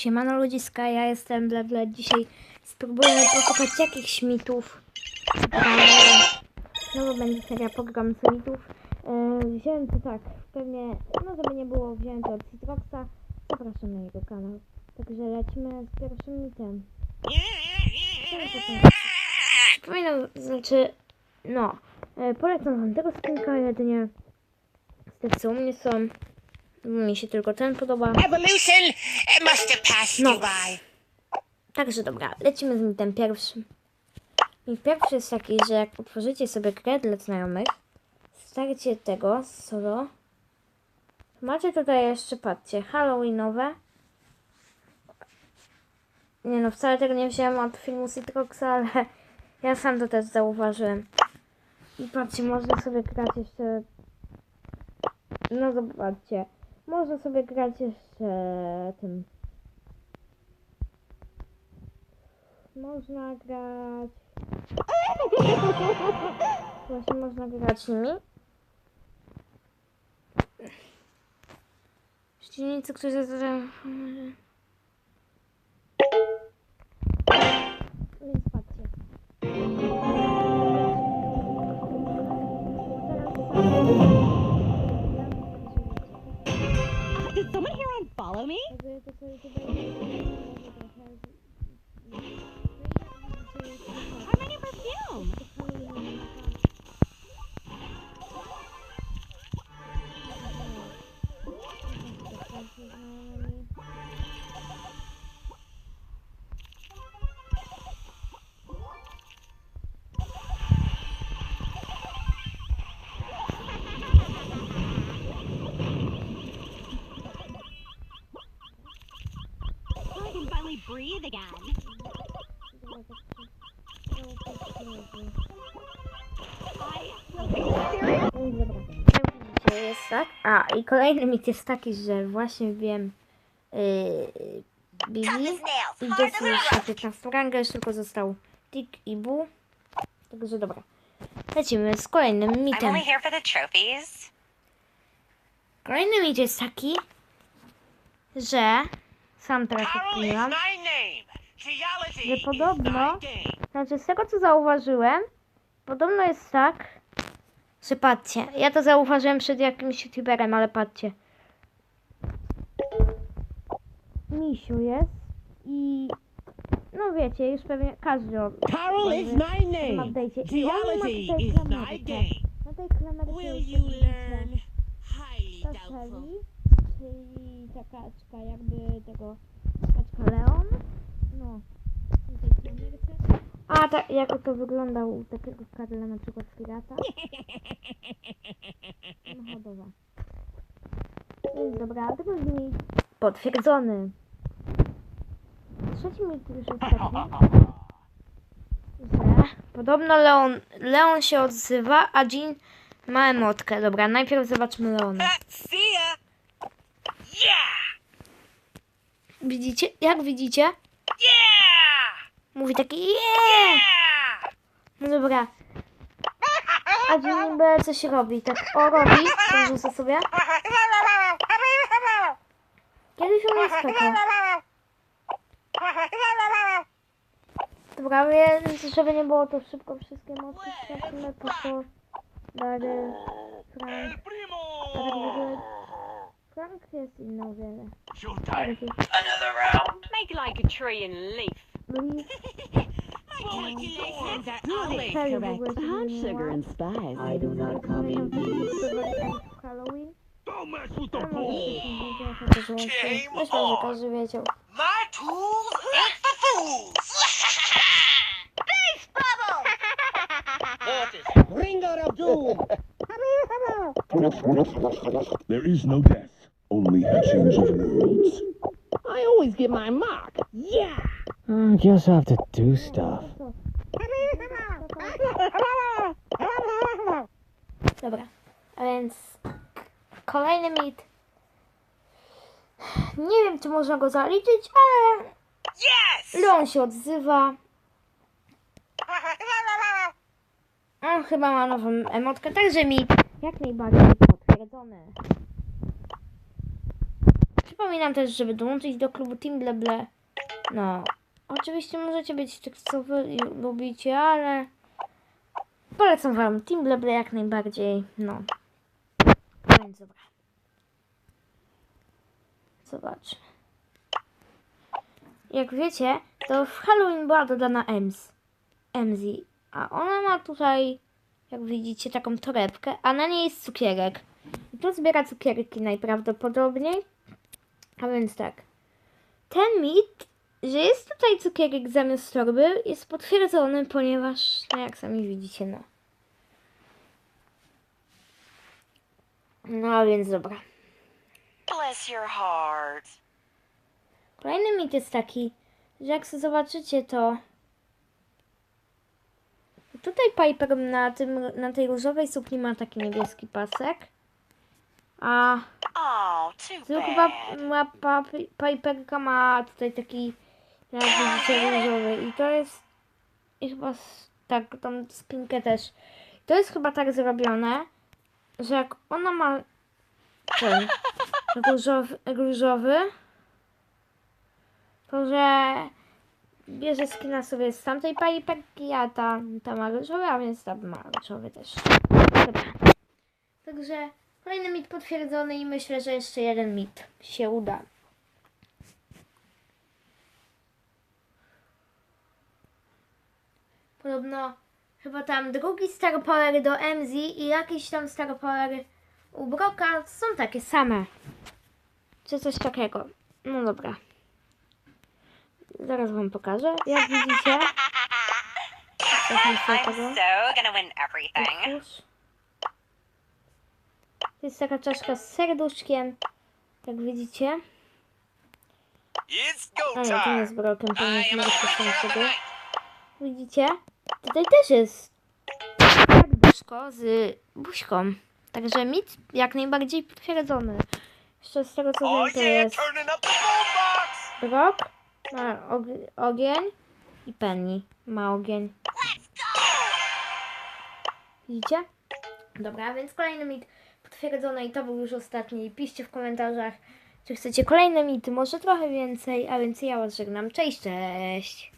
Siemano ludziska, ja jestem dla dla dzisiaj spróbujemy pokopać jakichś mitów. Znowu będzie seria program mitów. Yy, wziąłem to tak, pewnie, no żeby nie było, wziąłem to od Citroxa. Zapraszam na jego kanał. Także lecimy z pierwszym mitem. Przypominam, znaczy, no, yy, polecam wam tego skinka jedynie tych co u mnie są. Mi się tylko ten podoba. Evolution must have passed No. you by. Także dobra, lecimy z mitem pierwszym. Mit pierwszy jest taki, że jak otworzycie sobie grę dla znajomych, starcie tego solo, macie tutaj jeszcze, patrzcie, Halloweenowe. Nie no, wcale tego nie wziąłem od filmu Citroxa, ale ja sam to też zauważyłem. I patrzcie, można sobie grać jeszcze... No zobaczcie, można sobie grać jeszcze tym... Można grać. Właśnie można grać nimi. Ścienicy, którzy zadają. Więc unfollow me? Jakby to breathe again. To jest tak. A, i kolejny mit jest taki, że właśnie wiem yy, Bibi Tough as nails, i hard Jesse as już na rock. 15 rangę, już tylko został Tick i Bu. Także dobra. Lecimy z kolejnym mitem. Kolejny mit jest taki, że sam teraz odkryłam, że podobno, znaczy z tego co zauważyłem, podobno jest tak, że patrzcie, ja to zauważyłem przed jakimś youtuberem, ale patrzcie. Misiu jest i no wiecie, już pewnie każdy od Carol is my name. Geology is my game. Na tej klamerce Will you learn? Highly doubtful. Czyli ta kaczka jakby tego kaczka Leon. No. A tak, jak to wygląda u takiego Karla na przykład z Pirata. Samochodowa. Więc dobra, drugi potwierdzony. Trzeci mit już jest taki, że podobno Leon, Leon się odzywa, a Jean ma emotkę. Dobra, najpierw zobaczmy Leona. Widzicie? Jak widzicie? Mówi taki yeah! No dobra. A niby coś robi. Tak o robi. Rzuca sobie. Kiedyś on jest taka. Dobra, więc żeby nie było to szybko wszystkie mocy stracimy, po to dalej Frank. Frank jest inny o wiele. Another round. Make like a tree and leaf. Lee, Congratulations at Really correct. ogóle Hot sugar and spice. I do not come in peace. Halloween. Don't mess with the Ale może bull. wcześniej wiedział, że to było Game Myślę, że on. My tools ain't for fools. Face bubble! Mortis. Ring out of doom! There is no death, only a change of worlds. I always get my mark. Yeah! I guess I have to do stuff. Dobra, a więc kolejny mit. Nie wiem, czy można go zaliczyć, ale Yes! Leon się odzywa. On chyba ma nową emotkę, także mit jak najbardziej potwierdzony. Przypominam też, żeby dołączyć do klubu Team Bleble. No, oczywiście możecie być tekstowy i lubicie, ale polecam wam Team Bleble jak najbardziej. No, no więc dobra. Zobaczmy. Jak wiecie, to w Halloween była dodana Ems. Emzy. A ona ma tutaj, jak widzicie, taką torebkę, a na niej jest cukierek. I tu zbiera cukierki najprawdopodobniej. A więc tak. Ten mit, że jest tutaj cukierek zamiast torby, jest potwierdzony, ponieważ, no jak sami widzicie, no. No więc dobra. Bless your heart. Kolejny mit jest taki, że jak sobie zobaczycie to tutaj Piper na, tym, na tej różowej sukni ma taki niebieski pasek, a zwykła ma, Piperka ma tutaj taki jak widzicie różowy i to jest i chyba tak, tą spinkę też. To jest chyba tak zrobione, że jak ona ma ten różowy, różowy to że bierze skina sobie z tamtej Piperki, a ta, ta ma różowy, a więc ta ma różowy też. Dobra. Także kolejny mit potwierdzony i myślę, że jeszcze jeden mit się uda. Podobno chyba tam drugi Star Power do MZ i jakiś tam Star Power u Broka są takie same. Czy coś takiego. No dobra. Zaraz wam pokażę. Jak widzicie. Ostatni I'm tego. so gonna win everything. Otwórz. To jest taka czaszka z serduszkiem. Jak widzicie. It's go A nie, to nie jest brokiem, to nie jest. Widzicie? Tutaj też jest serduszko z buźką. Także mit jak najbardziej potwierdzony. Jeszcze z tego co Oh wiem to jest. Brok, ma og- ogień i Penny ma ogień. Widzicie? Dobra, więc kolejny mit potwierdzony i to był już ostatni. Piszcie w komentarzach, czy chcecie kolejne mity, może trochę więcej, a więc ja was żegnam. Cześć, cześć!